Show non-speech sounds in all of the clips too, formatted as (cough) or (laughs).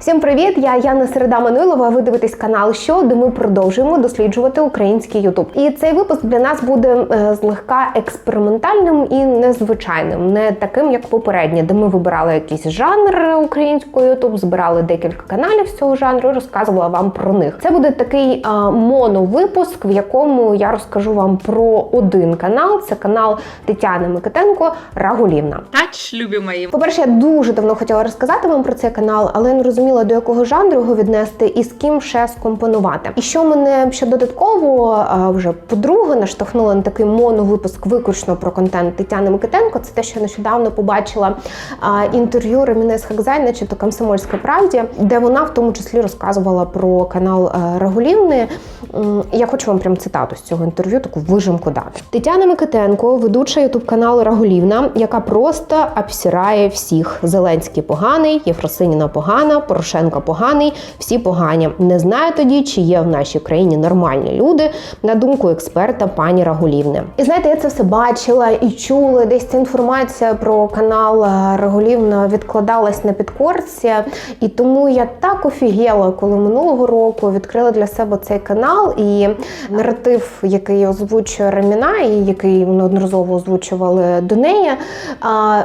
Всім привіт! Я Яна Середа Манилова. Ви дивитесь канал Що, де ми продовжуємо досліджувати український Ютуб. І цей випуск для нас буде е, злегка експериментальним і незвичайним, не таким як попередні, де ми вибирали якийсь жанр українського Ютуб, збирали декілька каналів з цього жанру і розказувала вам про них. Це буде такий е, моновипуск, в якому я розкажу вам про один канал. Це канал Тетяни Микитенко Рагулівна. Тач, любі мої. По-перше, я дуже давно хотіла розказати вам про цей канал, але не розуміла до якого жанру його віднести і з ким ще скомпонувати. І що мене ще додатково вже по-друге наштовхнуло на такий моновипуск виключно про контент Тетяни Микитенко. Це те, що я нещодавно побачила інтерв'ю Ремінес чи то Комсомольській правді, де вона в тому числі розказувала про канал а, Рагулівни. Я хочу вам прям цитату з цього інтерв'ю, таку вижимку дати. Тетяна Микитенко, ведуча ютуб каналу Рагулівна, яка просто обсирає всіх. Зеленський поганий, Єфросиніна погана, Порошенко поганий, всі погані. Не знаю тоді, чи є в нашій країні нормальні люди, на думку експерта пані Рагулівни. І знаєте, я це все бачила і чула. Десь ця інформація про канал е, Рагулівна відкладалась на підкорці. І тому я так офігела, коли минулого року відкрила для себе цей канал і наратив, який озвучує Раміна, і який неодноразово озвучували до неї,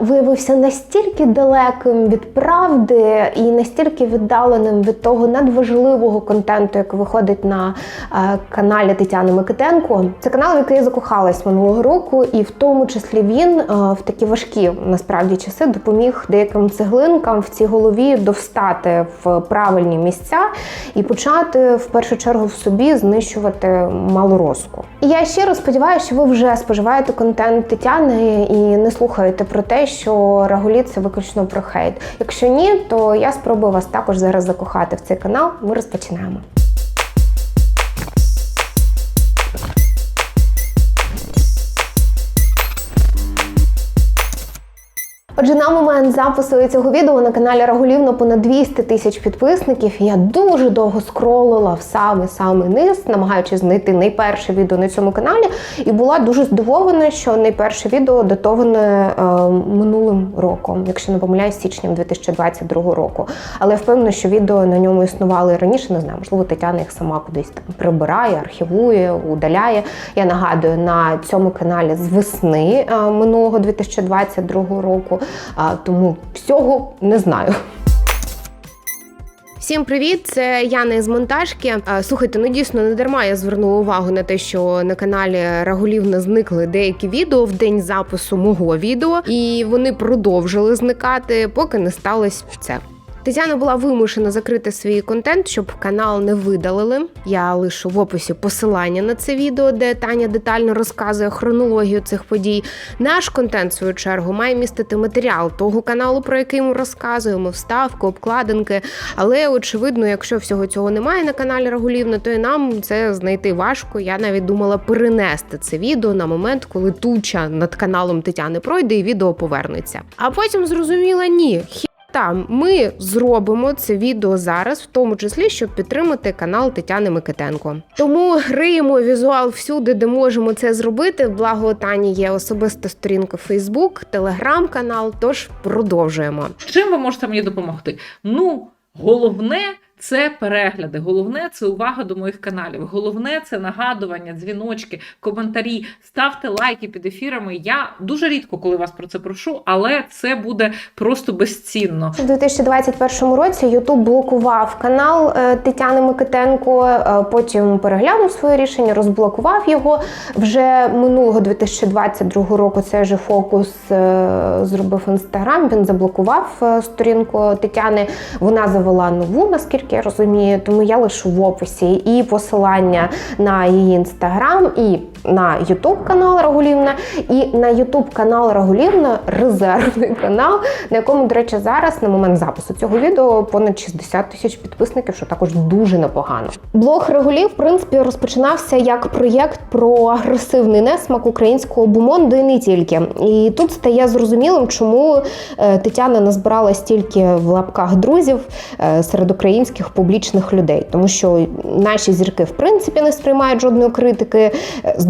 виявився настільки далеким від правди і настільки віддаленим від того надважливого контенту, який виходить на е, каналі Тетяни Микитенко. Це канал, в який я закохалась минулого року, і в тому числі він е, в такі важкі насправді часи допоміг деяким цеглинкам в цій голові довстати в правильні місця і почати в першу чергу в собі знищувати малороску. І я щиро сподіваюся, що ви вже споживаєте контент Тетяни і не слухаєте про те, що Рагуліт це виключно про хейт. Якщо ні, то я спробую вас також зараз закохати в цей канал. Ми розпочинаємо. Отже, на момент запису цього відео на каналі Рагулівно понад 200 тисяч підписників. Я дуже довго скролила в самий низ, намагаючись знайти найперше відео на цьому каналі, і була дуже здивована, що найперше відео датоване е, минулим роком, якщо не помиляюсь, січням 2022 року. Але я впевнена, що відео на ньому існували раніше. Не знаю, можливо, Тетяна їх сама кудись там прибирає, архівує, удаляє. Я нагадую, на цьому каналі з весни е, минулого 2022 року. А, тому всього не знаю. Всім привіт! Це Яна із монтажки. Слухайте, ну дійсно не дарма я звернула увагу на те, що на каналі Рагулівна зникли деякі відео в день запису мого відео, і вони продовжили зникати, поки не сталося це. Тетяна була вимушена закрити свій контент, щоб канал не видалили. Я лишу в описі посилання на це відео, де Таня детально розказує хронологію цих подій. Наш контент, в свою чергу, має містити матеріал того каналу, про який ми розказуємо, вставки, обкладинки. Але очевидно, якщо всього цього немає на каналі Рагулівна, то і нам це знайти важко. Я навіть думала перенести це відео на момент, коли туча над каналом Тетяни пройде і відео повернеться. А потім зрозуміла ні. Там ми зробимо це відео зараз, в тому числі, щоб підтримати канал Тетяни Микитенко. Тому гриємо візуал всюди, де можемо це зробити. Благо Тані є особиста сторінка Фейсбук, телеграм-канал. Тож продовжуємо. Чим ви можете мені допомогти? Ну, головне це перегляди, головне це увага до моїх каналів. Головне це нагадування, дзвіночки, коментарі. Ставте лайки під ефірами. Я дуже рідко, коли вас про це прошу, але це буде просто безцінно. У 2021 році Ютуб блокував канал е, Тетяни Микитенко. е, Потім переглянув своє рішення, розблокував його. Вже минулого 2022 року цей же фокус е, зробив інстаграм. Він заблокував сторінку Тетяни. Вона завела нову, наскільки я розумію. Тому я лишу в описі і посилання на її інстаграм, і на Ютуб канал Рагулівна, і на Ютуб канал Рагулівна резервний канал, на якому, до речі, зараз на момент запису цього відео понад 60 тисяч підписників, що також дуже непогано. Блог Регулів, в принципі, розпочинався як проєкт про агресивний несмак українського бумонду і не тільки. І тут стає зрозумілим, чому е, Тетяна назбирала стільки в лапках друзів е, серед українських публічних людей, тому що наші зірки в принципі не сприймають жодної критики.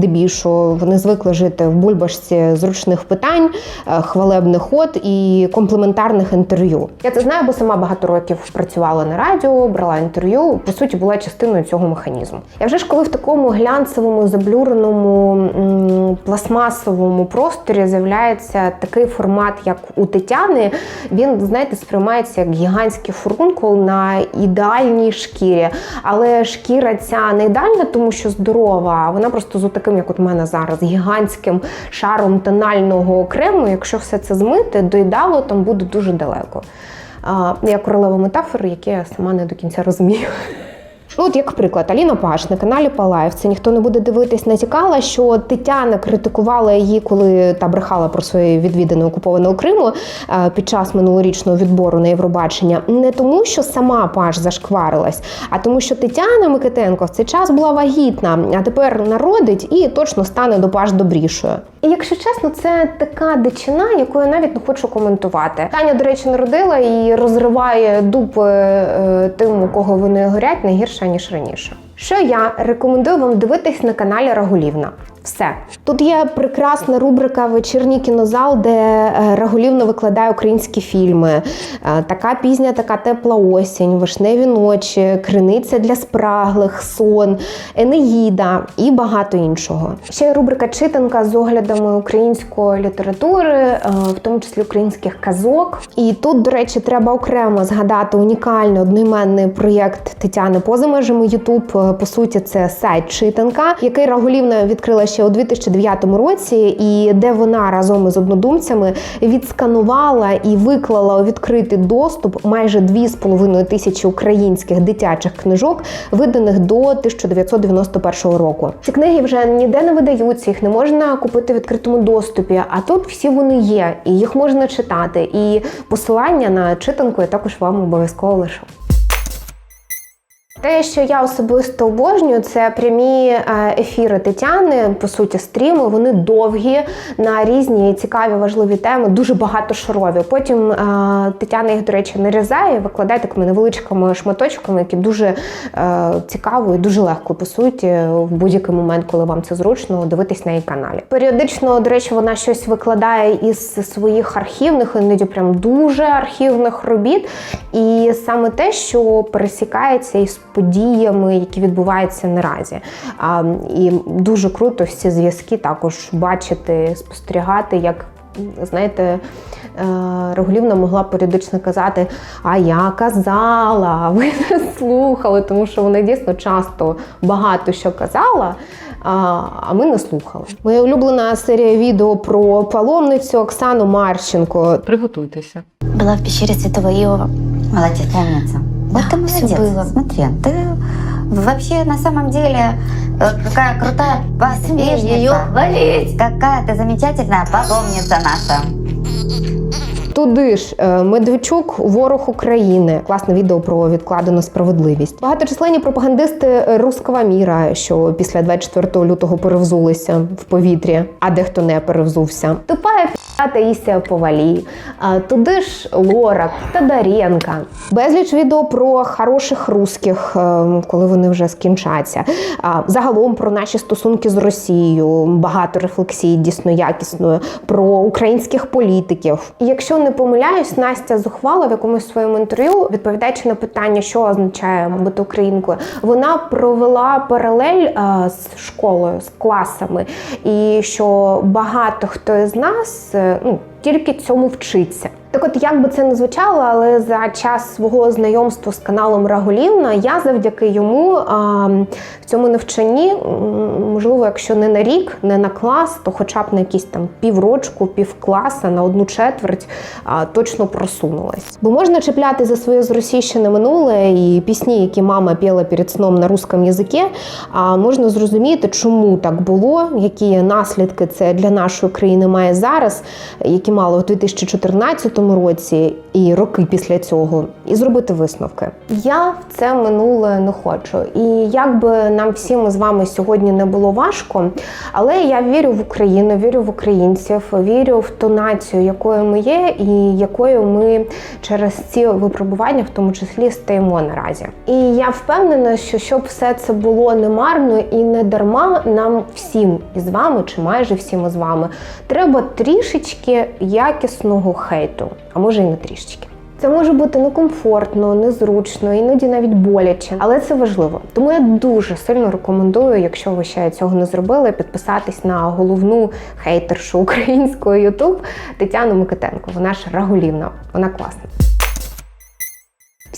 Здебільшого вони звикли жити в бульбашці зручних питань, е, хвалебних ход і комплементарних інтерв'ю. Я це знаю, бо сама багато років працювала на радіо, брала інтерв'ю. По суті, була частиною цього механізму. Я вже ж коли в такому глянцевому, заблюреному пластмасовому просторі з'являється такий формат, як у Тетяни, він знаєте, сприймається як гігантський фурункул на ідеальній шкірі. Але шкіра ця не ідеальна, тому що здорова, вона просто з таким, як от у мене зараз, гігантським шаром тонального крему. Якщо все це змити, до ідеалу там буде дуже далеко. Я королева метафори, які я сама не до кінця розумію. От як приклад, Аліна Паш на каналі Палаєв, це ніхто не буде дивитись, натякала, що Тетяна критикувала її, коли та брехала про свої відвідини окупованого Криму е, під час минулорічного відбору на Євробачення. Не тому, що сама Паш зашкварилась, а тому, що Тетяна Микитенко в цей час була вагітна, а тепер народить і точно стане до Паш добрішою. І якщо чесно, це така дичина, яку я навіть не хочу коментувати. Таня, до речі, народила і розриває дупи е, тим, у кого вони горять, не гірше ніж раніше. Що я рекомендую вам дивитись на каналі Рагулівна. Все тут є прекрасна рубрика Вечірній кінозал, де е, Рагулівна викладає українські фільми. Е, Така пізня, така тепла осінь, вишневі ночі, криниця для спраглих, сон, Енеїда і багато іншого. Ще є рубрика Читанка з оглядами української літератури, е, в тому числі українських казок. І тут, до речі, треба окремо згадати унікальний одноіменний проєкт Тетяни поза межами Ютуб. По суті, це сайт Читанка, який Рагулівна відкрила ще у 2009 році, і де вона разом із однодумцями відсканувала і виклала у відкритий доступ майже 2,5 тисячі українських дитячих книжок, виданих до 1991 року. Ці книги вже ніде не видаються, їх не можна купити в відкритому доступі. А тут всі вони є, і їх можна читати. І посилання на читанку я також вам обов'язково лишу. Те, що я особисто обожнюю, це прямі е, ефіри Тетяни, по суті, стріми. Вони довгі на різні цікаві важливі теми, дуже багатошарові. Потім е, Тетяна їх, до речі, нарізає, і викладає такими невеличкими шматочками, які дуже е, цікаво і дуже легко, по суті, в будь-який момент, коли вам це зручно, дивитись на її каналі. Періодично, до речі, вона щось викладає із своїх архівних, іноді прям дуже архівних робіт. І саме те, що пересікається із подіями, які відбуваються наразі. І дуже круто всі зв'язки також бачити, спостерігати, як. Знаєте, е, могла періодично казати, а я казала, (laughs) ви не слухали, тому що вона дійсно часто багато що казала, а ми не слухали. Моя улюблена серія відео про паломницю Оксану Марченко. Приготуйтеся. Была в пещере Святого Иова. Молодец, умница. Вот всё молодец. было. Смотри, ты вообще на самом деле э, какая крутая Смей ее хвалить. Какая ты замечательная паломница наша. Туди ж е, Медведчук, ворог України. Класне відео про відкладену справедливість. Багаточисленні пропагандисти руского міра, що після 24 лютого перевзулися в повітрі, а дехто не перевзувся. Тупа фіа Таїсія Повалі. Туди ж Лорак, Тодоренка. Безліч відео про хороших русських, е, коли вони вже скінчаться. Загалом про наші стосунки з Росією, багато рефлексій дійсно якісної, про українських політиків. Якщо не помиляюсь, Настя Зухвала в якомусь своєму інтерв'ю, відповідаючи на питання, що означає бути українкою, вона провела паралель е, з школою, з класами, і що багато хто із нас е, ну, тільки цьому вчиться. Так от, як би це не звучало, але за час свого знайомства з каналом Рагулівна я завдяки йому а, в цьому навчанні, можливо, якщо не на рік, не на клас, то хоча б на якісь там піврочку, півкласа, на одну четверть а, точно просунулась. Бо можна чіпляти за своє зросійщене минуле і пісні, які мама піла перед сном на русском язикі, а можна зрозуміти, чому так було, які наслідки це для нашої країни має зараз, які мало в 2014 році і роки після цього, і зробити висновки. Я в це минуле не хочу. І як би нам всім з вами сьогодні не було важко, але я вірю в Україну, вірю в українців, вірю в ту націю, якою ми є, і якою ми через ці випробування, в тому числі, стаємо наразі. І я впевнена, що щоб все це було не марно і не дарма, нам всім із вами, чи майже всім із вами, треба трішечки якісного хейту, а може і не трішечки. Це може бути некомфортно, незручно, іноді навіть боляче, але це важливо. Тому я дуже сильно рекомендую, якщо ви ще цього не зробили, підписатись на головну хейтершу (laughs) українського YouTube Тетяну Микитенко. Вона ж рагулівна, вона класна.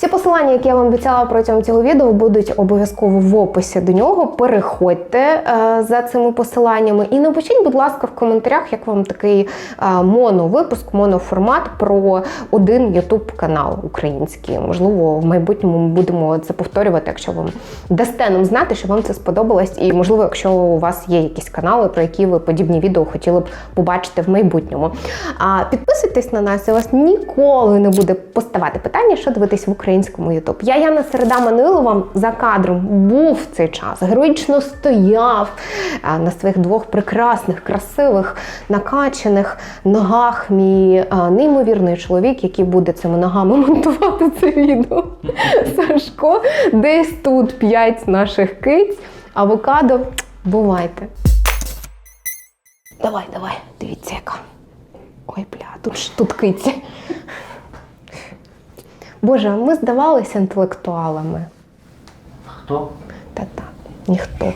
Всі посилання, які я вам обіцяла протягом цього відео, будуть обов'язково в описі до нього. Переходьте е, за цими посиланнями і напишіть, будь ласка, в коментарях, як вам такий е, моновипуск, моноформат про один YouTube канал український. Можливо, в майбутньому ми будемо це повторювати, якщо вам дасте нам знати, що вам це сподобалось, і можливо, якщо у вас є якісь канали, про які ви подібні відео хотіли б побачити в майбутньому. А підписуйтесь на нас, і у вас ніколи не буде поставати питання, що дивитись в українському YouTube. Я Яна Середа Манилова за кадром був в цей час, героїчно стояв на своїх двох прекрасних, красивих, накачаних ногах. Мій неймовірний чоловік, який буде цими ногами (laughs) монтувати це відео. Сашко, десь тут п'ять наших киць, авокадо. Бувайте. Давай, давай, дивіться, яка. Ой, бля, тут ж тут киці. Боже, а ми здавалися інтелектуалами. Хто? Та так, ніхто.